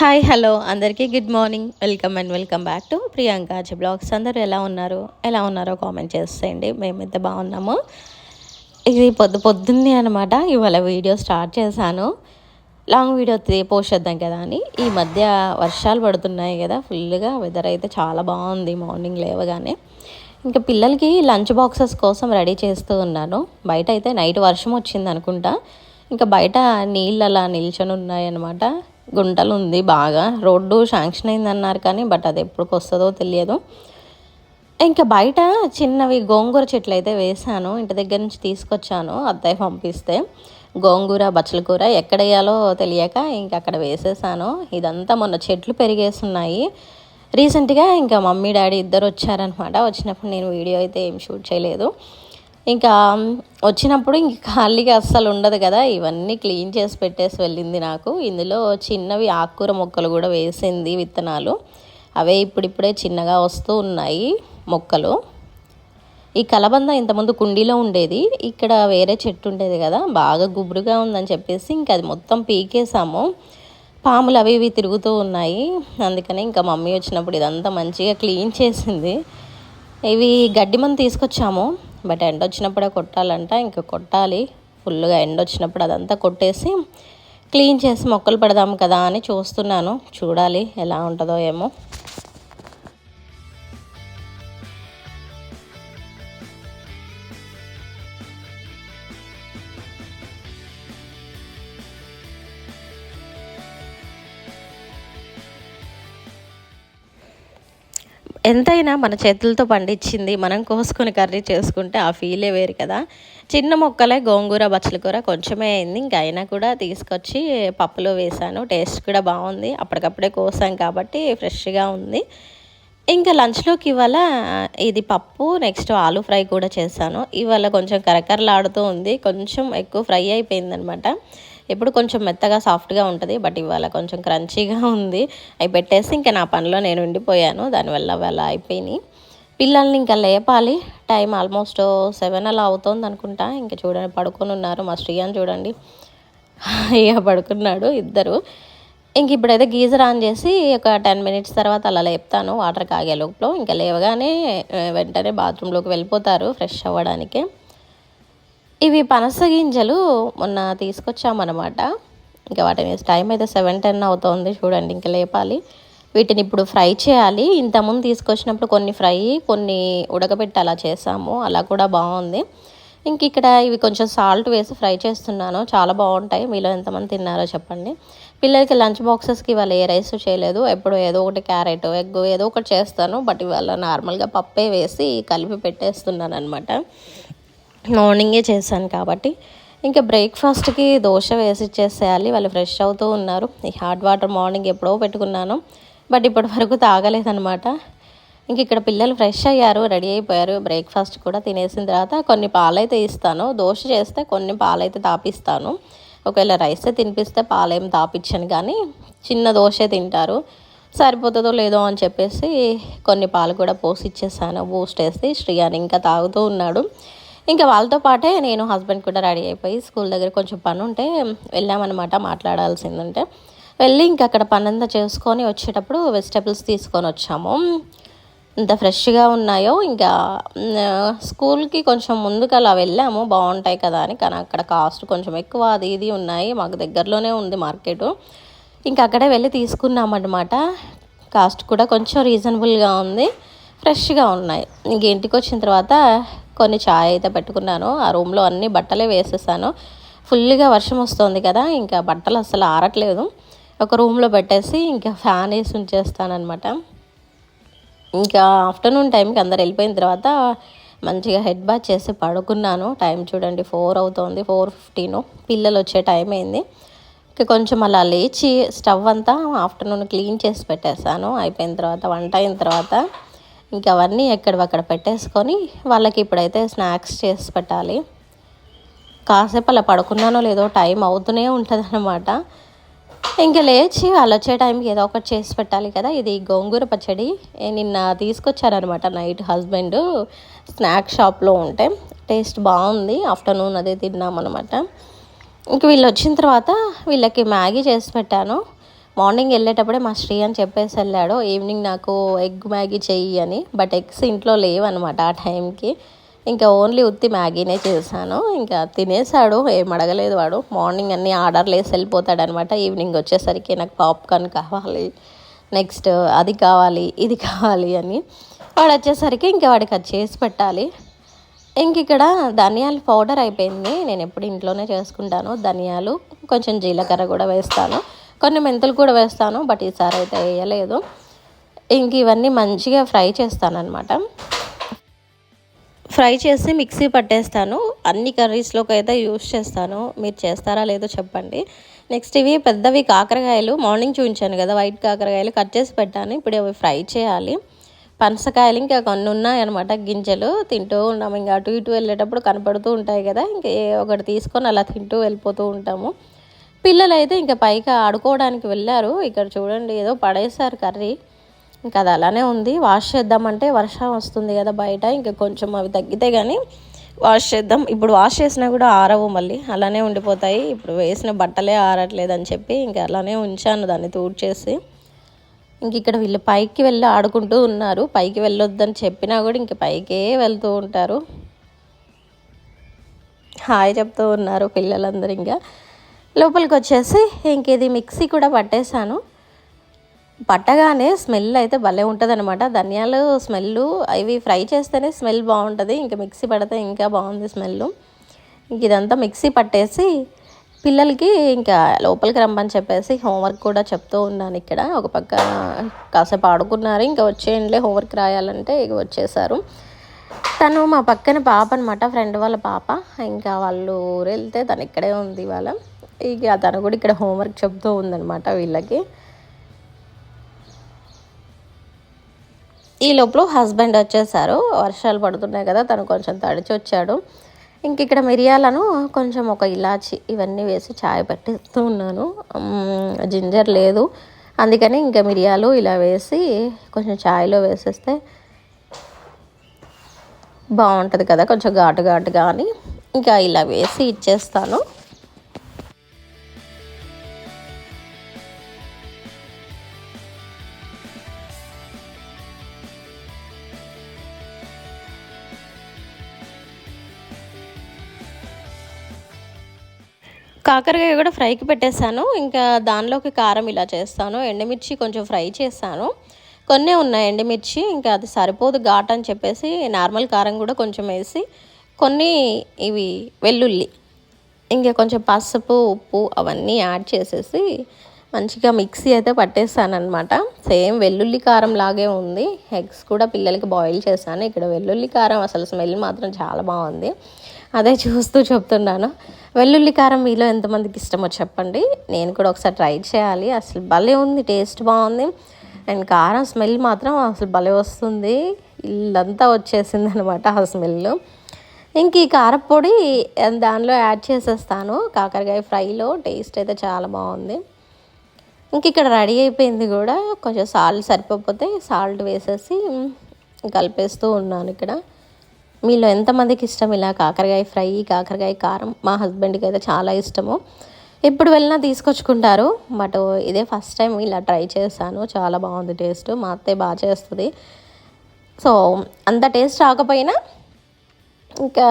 Hi hello. అందరికీ good morning. Welcome and welcome back to Priyanka blogs. అందరూ ఎలా ఉన్నారు? ఎలా ఉన్నారో కామెంట్ చేసేయండి. మేమైతే బాగున్నాము. ఇది పొద్దు పొద్దున్నే అనమాట ఇవాళ వీడియో స్టార్ట్ చేశాను. లాంగ్ వీడియో పోస్ట్ చేద్దాం కదా అని. ఈ మధ్య వర్షాలు పడుతున్నాయి కదా. ఫుల్గా వెదర్ అయితే చాలా బాగుంది. మార్నింగ్ లేవగానే. ఇంకా పిల్లలకి లంచ్ బాక్సెస్ కోసం రెడీ చేస్తూ ఉన్నాను. బయట అయితే నైట్ వర్షం వచ్చింది అనుకుంటా. ఇంకా బయట నీళ్ళు అలా నిల్చొని ఉన్నాయన్నమాట గుంటలు ఉంది బాగా. రోడ్డు శాంక్షన్ అయిందన్నారు కానీ బట్ అది ఎప్పటికి వస్తుందో తెలియదు. ఇంకా బయట చిన్నవి గోంగూర చెట్లు అయితే వేసాను ఇంటి దగ్గర నుంచి తీసుకొచ్చాను అత్తయ్య పంపిస్తే. గోంగూర బచ్చల కూర ఎక్కడ వేయాలో తెలియక ఇంక అక్కడ వేసేసాను. ఇదంతా మొన్న చెట్లు పెరిగేస్తున్నాయి రీసెంట్గా ఇంకా మమ్మీ డాడీ ఇద్దరు వచ్చారనమాట వచ్చినప్పుడు నేను వీడియో అయితే ఏం షూట్ చేయలేదు. ఇంకా వచ్చినప్పుడు ఇంక ఖాళీగా అస్సలు ఉండదు కదా. ఇవన్నీ క్లీన్ చేసి పెట్టేసి వెళ్ళింది నాకు. ఇందులో చిన్నవి ఆకుకూర మొక్కలు కూడా వేసింది విత్తనాలు. అవే ఇప్పుడిప్పుడే చిన్నగా వస్తూ ఉన్నాయి మొక్కలు. ఈ కలబంద ఇంతకుముందు కుండీలో ఉండేది. ఇక్కడ వేరే చెట్టు ఉండేది కదా. బాగా గుబురుగా ఉందని చెప్పేసి ఇంకా అది మొత్తం పీకేసాము. పాములు అవి ఇవి తిరుగుతూ ఉన్నాయి. అందుకని ఇంకా మమ్మీ వచ్చినప్పుడు ఇదంతా మంచిగా క్లీన్ చేసింది. ఇవి గడ్డి మనం తీసుకొచ్చాము. బట్ ఎండ వచ్చినప్పుడే కొట్టాలంట. ఇంకా కొట్టాలి. ఫుల్గా ఎండ వచ్చినప్పుడు అదంతా కొట్టేసి క్లీన్ చేసి మొక్కలు పెడదాం కదా అని చూస్తున్నాను. చూడాలి ఎలా ఉంటుందో ఏమో. ఎంతైనా మన చేతులతో పండించింది మనం కోసుకొని కర్రీ చేసుకుంటే ఆ ఫీలే వేరు కదా. చిన్న మొక్కలే గోంగూర బచ్చల కూర కొంచెమే అయింది. ఇంకా అయినా కూడా తీసుకొచ్చి పప్పులో వేసాను. టేస్ట్ కూడా బాగుంది. అప్పటికప్పుడే కోసాం కాబట్టి ఫ్రెష్గా ఉంది. ఇంకా లంచ్లోకి ఇవాళ ఇది పప్పు నెక్స్ట్ ఆలు ఫ్రై కూడా చేశాను. ఇవాళ కొంచెం కరకరలాడుతూ ఉంది. కొంచెం ఎక్కువ ఫ్రై అయిపోయిందనమాట. ఎప్పుడు కొంచెం మెత్తగా సాఫ్ట్గా ఉంటుంది. బట్ ఇవాళ కొంచెం క్రంచీగా ఉంది. అవి పెట్టేసి ఇంకా నా పనిలో నేను ఉండిపోయాను. దానివల్ల అలా అయిపోయినాయి పిల్లల్ని ఇంకా లేపాలి. టైం ఆల్మోస్ట్ సెవెన్ అలా అవుతుంది అనుకుంటా. ఇంకా చూడండి పడుకొని ఉన్నారు. మా శ్రీయాన్ చూడండి. ఇక పడుకున్నాడు ఇద్దరు. ఇంక ఇప్పుడైతే గీజర్ ఆన్ చేసి ఒక టెన్ మినిట్స్ తర్వాత అలా లేపుతాను. వాటర్ కాగే లోపల. ఇంకా లేవగానే వెంటనే బాత్రూంలోకి వెళ్ళిపోతారు. ఫ్రెష్ అవ్వడానికి. ఇవి పనస గింజలు మొన్న తీసుకొచ్చామన్నమాట. ఇంకా వాటిని టైం అయితే సెవెన్ టెన్ అవుతుంది చూడండి ఇంకా లేపాలి. వీటిని ఇప్పుడు ఫ్రై చేయాలి. ఇంతకుముందు తీసుకొచ్చినప్పుడు కొన్ని ఫ్రై కొన్ని ఉడకబెట్టి అలా చేసాము. అలా కూడా బాగుంది. ఇంక ఇక్కడ ఇవి కొంచెం సాల్ట్ వేసి ఫ్రై చేస్తున్నాను. చాలా బాగుంటాయి. మీలో ఎంతమంది తిన్నారో చెప్పండి. పిల్లలకి లంచ్ బాక్సెస్కి ఇవాళ ఏ రైస్ చేయలేదు. ఎప్పుడు ఏదో ఒకటి క్యారెట్ ఎగ్ ఏదో ఒకటి చేస్తాను. బట్ ఇవాళ నార్మల్గా పప్పే వేసి కలిపి పెట్టేస్తున్నాను అనమాట మార్నింగే చేశాను కాబట్టి. ఇంకా బ్రేక్ఫాస్ట్కి దోశ వేసి ఇచ్చేసేయాలి. వాళ్ళు ఫ్రెష్ అవుతూ ఉన్నారు. ఈ హాట్ వాటర్ మార్నింగ్ ఎప్పుడో పెట్టుకున్నాను. బట్ ఇప్పటి వరకు తాగలేదనమాట ఇంక ఇక్కడ పిల్లలు ఫ్రెష్ అయ్యారు రెడీ అయిపోయారు. బ్రేక్ఫాస్ట్ కూడా తినేసిన తర్వాత కొన్ని పాలైతే ఇస్తాను. దోశ చేస్తే కొన్ని పాలైతే తాపిస్తాను. ఒకవేళ రైస్ తినిపిస్తే పాలేం తాపించను కానీ చిన్న దోశ తింటారు. సరిపోతుందో లేదో అని చెప్పేసి కొన్ని పాలు కూడా పోసి ఇచ్చేసాను బూస్ట్ వేసి శ్రీయాని ఇంకా తాగుతూ ఉన్నాడు. ఇంకా వాళ్ళతో పాటే నేను హస్బెండ్ కూడా రెడీ అయిపోయి స్కూల్ దగ్గర కొంచెం పని ఉంటే వెళ్ళామన్నమాట మాట్లాడాల్సిందంటే. వెళ్ళి ఇంక అక్కడ పని అంతా చేసుకొని వచ్చేటప్పుడు వెజిటబుల్స్ తీసుకొని వచ్చాము. ఇంత ఫ్రెష్గా ఉన్నాయో ఇంకా స్కూల్కి కొంచెం ముందుకు అలా వెళ్ళాము. బాగుంటాయి కదా అని కానీ అక్కడ కాస్ట్ కొంచెం ఎక్కువ అది ఇది ఉన్నాయి. మాకు దగ్గరలోనే ఉంది మార్కెట్. ఇంకా అక్కడే వెళ్ళి తీసుకున్నామన్నమాట. కాస్ట్ కూడా కొంచెం రీజనబుల్గా ఉంది. ఫ్రెష్గా ఉన్నాయి. ఇంక ఇంటికి వచ్చిన తర్వాత కొన్ని ఛాయ్ అయితే పెట్టుకున్నాను. ఆ రూమ్లో అన్ని బట్టలే వేసేసాను. ఫుల్గా వర్షం వస్తుంది కదా ఇంకా బట్టలు అసలు ఆరట్లేదు. ఒక రూమ్లో పెట్టేసి ఇంకా ఫ్యాన్ వేసి ఉంచేస్తానమాట ఇంకా ఆఫ్టర్నూన్ టైంకి అందరు వెళ్ళిపోయిన తర్వాత మంచిగా హెడ్ బాత్ చేసి పడుకున్నాను. టైం చూడండి ఫోర్ అవుతుంది ఫోర్ ఫిఫ్టీను. పిల్లలు వచ్చే టైం అయింది. ఇంకా కొంచెం అలా లేచి స్టవ్ అంతా ఆఫ్టర్నూన్ క్లీన్ చేసి పెట్టేశాను. అయిపోయిన తర్వాత వంట అయిన తర్వాత ఇంకా అవన్నీ ఎక్కడవక్కడ పెట్టేసుకొని వాళ్ళకి ఇప్పుడైతే స్నాక్స్ చేసి పెట్టాలి. కాసేపు అలా పడుకున్నానో లేదో టైం అవుతూనే ఉంటుంది అనమాట ఇంకా లేచి వాళ్ళు వచ్చే టైంకి ఏదో ఒకటి చేసి పెట్టాలి కదా. ఇది గోంగూర పచ్చడి. నిన్న తీసుకొచ్చారనమాట నైట్ హస్బెండ్ స్నాక్ షాప్లో ఉంటే. టేస్ట్ బాగుంది. ఆఫ్టర్నూన్ అదే తిన్నామన్నమాట. ఇంక వీళ్ళు వచ్చిన తర్వాత వీళ్ళకి మ్యాగీ చేసి పెట్టాను. మార్నింగ్ వెళ్ళేటప్పుడే మా శ్రీ అని చెప్పేసి వెళ్ళాడు. ఈవినింగ్ నాకు ఎగ్ మ్యాగీ చెయ్యి అని. బట్ ఎగ్స్ ఇంట్లో లేవన్నమాట ఆ టైంకి. ఇంకా ఓన్లీ ఉత్తి మ్యాగీనే చేశాను. ఇంకా తినేసాడు ఏం అడగలేదు వాడు. మార్నింగ్ అన్ని ఆర్డర్లు వేసి వెళ్ళిపోతాడనమాట ఈవినింగ్ వచ్చేసరికి నాకు పాప్కార్న్ కావాలి నెక్స్ట్ అది కావాలి ఇది కావాలి అని. వాడు వచ్చేసరికి ఇంకా వాడికి అది చేసి పెట్టాలి. ఇంక ఇక్కడ ధనియాలు పౌడర్ అయిపోయింది. నేను ఎప్పుడు ఇంట్లోనే చేసుకుంటాను. ధనియాలు కొంచెం జీలకర్ర కూడా వేస్తాను. కొన్ని మెంతులు కూడా వేస్తాను బట్ ఈసారి అయితే వేయలేదు. ఇంక ఇవన్నీ మంచిగా ఫ్రై చేస్తాను అనమాట ఫ్రై చేసి మిక్సీ పట్టేస్తాను. అన్ని కర్రీస్లోకి అయితే యూస్ చేస్తాను. మీరు చేస్తారా లేదో చెప్పండి. నెక్స్ట్ ఇవి పెద్దవి కాకరకాయలు. మార్నింగ్ చూపించాను కదా వైట్ కాకరకాయలు కట్ చేసి పెట్టాను. ఇప్పుడు అవి ఫ్రై చేయాలి. పనసకాయలు ఇంకా కొన్ని ఉన్నాయి అనమాట గింజలు. తింటూ ఉన్నాము. ఇంకా అటు ఇటు వెళ్ళేటప్పుడు కనపడుతూ ఉంటాయి కదా ఇంకా ఒకటి తీసుకొని అలా తింటూ వెళ్ళిపోతూ ఉంటాము. పిల్లలు అయితే ఇంకా పైకి ఆడుకోవడానికి వెళ్ళారు. ఇక్కడ చూడండి ఏదో పడేశారు కర్రీ. ఇంకా అది అలానే ఉంది. వాష్ చేద్దామంటే వర్షం వస్తుంది కదా బయట. ఇంకా కొంచెం అవి తగ్గితే కానీ వాష్ చేద్దాం. ఇప్పుడు వాష్ చేసినా కూడా ఆరవు మళ్ళీ. అలానే ఉండిపోతాయి. ఇప్పుడు వేసిన బట్టలే ఆరట్లేదు అని చెప్పి ఇంకా అలానే ఉంచాను దాన్ని తూడ్చేసి. ఇంక ఇక్కడ వీళ్ళు పైకి వెళ్ళి ఆడుకుంటూ ఉన్నారు. పైకి వెళ్ళొద్దని చెప్పినా కూడా ఇంక పైకే వెళ్తూ ఉంటారు. హాయ్ చెప్తూ ఉన్నారు పిల్లలందరూ ఇంకా. లోపలికి వచ్చేసి ఇంక ఇది మిక్సీ కూడా పట్టేశాను. పట్టగానే స్మెల్ అయితే భలే ఉంటుంది అనమాట ధనియాలు స్మెల్ ఇవి ఫ్రై చేస్తేనే స్మెల్ బాగుంటుంది. ఇంకా మిక్సీ పడితే ఇంకా బాగుంది స్మెల్ ఇంక ఇదంతా మిక్సీ పట్టేసి పిల్లలకి ఇంకా లోపలికి రమ్మని చెప్పేసి హోంవర్క్ కూడా చెప్తూ ఉన్నాను ఇక్కడ. ఒక పక్క కాసేపు ఆడుకున్నారు. ఇంకా వచ్చేయండిలే హోంవర్క్ రాయాలంటే ఇక వచ్చేసారు. తను మా పక్కన పాప అనమాట ఫ్రెండ్ వాళ్ళ పాప. ఇంకా వాళ్ళు ఊరు వెళ్తే తను ఇక్కడే ఉంది వాళ్ళ ఇక తను కూడా ఇక్కడ హోంవర్క్ చెప్తూ ఉందన్నమాట వీళ్ళకి. ఈ లోపల హస్బెండ్ వచ్చేసారు. వర్షాలు పడుతున్నాయి కదా తను కొంచెం తడిచి వచ్చాడు. ఇంక ఇక్కడ మిరియాలను కొంచెం ఒక ఇలాచి ఇవన్నీ వేసి చాయ్ పెట్టిస్తూ ఉన్నాను. జింజర్ లేదు. అందుకని ఇంకా మిరియాలు ఇలా వేసి కొంచెం చాయ్లో వేసేస్తే బాగుంటుంది కదా కొంచెం ఘాటు ఘాటు కానీ ఇంకా ఇలా వేసి ఇచ్చేస్తాను. కాకరకాయ కూడా ఫ్రైకి పెట్టేశాను. ఇంకా దానిలోకి కారం ఇలా చేస్తాను. ఎండుమిర్చి కొంచెం ఫ్రై చేస్తాను కొన్ని ఉన్నాయి ఎండుమిర్చి ఇంకా అది సరిపోదు ఘాట్ అని చెప్పేసి నార్మల్ కారం కూడా కొంచెం వేసి కొన్ని ఇవి వెల్లుల్లి ఇంకా కొంచెం పసుపు ఉప్పు అవన్నీ యాడ్ చేసేసి మంచిగా మిక్సీ అయితే పట్టేస్తానమాట సేమ్ వెల్లుల్లి కారం లాగే ఉంది. ఎగ్స్ కూడా పిల్లలకి బాయిల్ చేశాను. ఇక్కడ వెల్లుల్లి కారం అసలు స్మెల్ మాత్రం చాలా బాగుంది. అదే చూస్తూ చెప్తున్నాను. వెల్లుల్లి కారం మీలో ఎంతమందికి ఇష్టమో చెప్పండి. నేను కూడా ఒకసారి ట్రై చేయాలి. అసలు భలే ఉంది టేస్ట్ బాగుంది. అండ్ కారం స్మెల్ మాత్రం అసలు భలే వస్తుంది. ఇల్లంతా వచ్చేసింది అనమాట ఆ స్మెల్. ఇంక ఈ కారపొడి దానిలో యాడ్ చేసేస్తాను. కాకరకాయ ఫ్రైలో టేస్ట్ అయితే చాలా బాగుంది. ఇంక ఇక్కడ రెడీ అయిపోయింది కూడా. కొంచెం సాల్ట్ సరిపోతే సాల్ట్ వేసేసి కలిపేస్తూ ఉన్నాను ఇక్కడ. మీలో ఎంతమందికి ఇష్టం? ఇలా కాకరకాయ ఫ్రై కాకరకాయ కారం మా హస్బెండ్కి అయితే చాలా ఇష్టము. ఎప్పుడు వెళ్ళినా తీసుకొచ్చుకుంటారు. బట్ ఇదే ఫస్ట్ టైం ఇలా ట్రై చేశాను. చాలా బాగుంది టేస్ట్. మా అత్తయ్య బాగా చేస్తుంది. సో అంత టేస్ట్ రాకపోయినా ఇంకా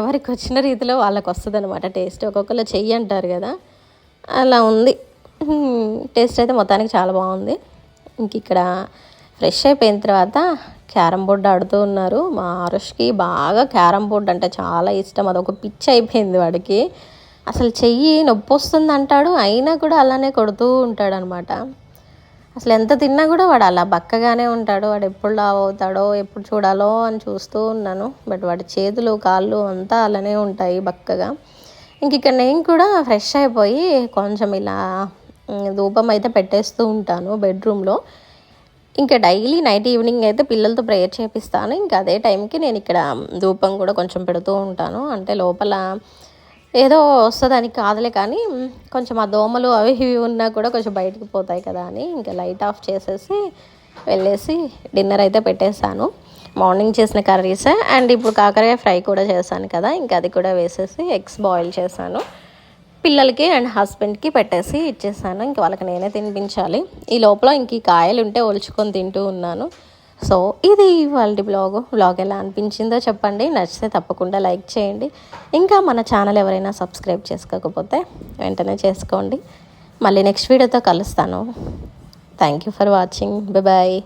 ఎవరికి వచ్చిన రీతిలో వాళ్ళకి వస్తుంది అనమాట టేస్ట్. ఒక్కొక్కరు చెయ్యి అంటారు కదా. అలా ఉంది. టేస్ట్ అయితే మొత్తానికి చాలా బాగుంది. ఇంక ఇక్కడ ఫ్రెష్ అయిపోయిన తర్వాత క్యారం బోర్డు ఆడుతూ ఉన్నారు. మా ఆరుష్కి బాగా క్యారం బోర్డు అంటే చాలా ఇష్టం. అదొక పిచ్చి అయిపోయింది వాడికి. అసలు చెయ్యి నొప్పి వస్తుంది అంటాడు అయినా కూడా అలానే కొడుతూ ఉంటాడు అనమాట అసలు ఎంత తిన్నా కూడా వాడు అలా బక్కగానే ఉంటాడు. వాడు ఎప్పుడు లావ్ అవుతాడో ఎప్పుడు చూడాలో అని చూస్తూ ఉన్నాను. బట్ వాడి చేతులు కాళ్ళు అంతా అలానే ఉంటాయి బక్కగా. ఇంక ఇక్కడ నేను కూడా ఫ్రెష్ అయిపోయి కొంచెం ఇలా ధూపం అయితే పెట్టేస్తూ ఉంటాను బెడ్రూమ్లో. ఇంకా డైలీ నైట్ ఈవినింగ్ అయితే పిల్లలతో ప్రేయర్ చేపిస్తాను. ఇంకా అదే టైంకి నేను ఇక్కడ ధూపం కూడా కొంచెం పెడుతూ ఉంటాను. అంటే లోపల ఏదో వస్తుందని కాదులే కానీ కొంచెం ఆ దోమలు అవి ఇవి ఉన్నా కూడా కొంచెం బయటికి పోతాయి కదా అని ఇంకా లైట్ ఆఫ్ చేసేసి వెళ్ళేసి డిన్నర్ అయితే పెట్టేశాను. మార్నింగ్ చేసిన కర్రీస్. అండ్ ఇప్పుడు కాకరకాయ ఫ్రై కూడా చేశాను కదా ఇంకా అది కూడా వేసేసి ఎగ్స్ బాయిల్ చేశాను. పిల్లలకి అండ్ హస్బెండ్కి పెట్టేసి ఇచ్చేసాను. ఇంక వాళ్ళకి నేనే తినిపించాలి. ఈ లోపల ఇంక ఈ కాయలు ఉంటే ఒలుచుకొని తింటూ ఉన్నాను. సో ఇది వాళ్ళ బ్లాగ్. బ్లాగ్ ఎలా అనిపించిందో చెప్పండి. నచ్చితే తప్పకుండా లైక్ చేయండి. ఇంకా మన ఛానల్ ఎవరైనా సబ్స్క్రైబ్ చేసుకోకపోతే వెంటనే చేసుకోండి. మళ్ళీ నెక్స్ట్ వీడియోతో కలుస్తాను. Thank you for watching. Bye.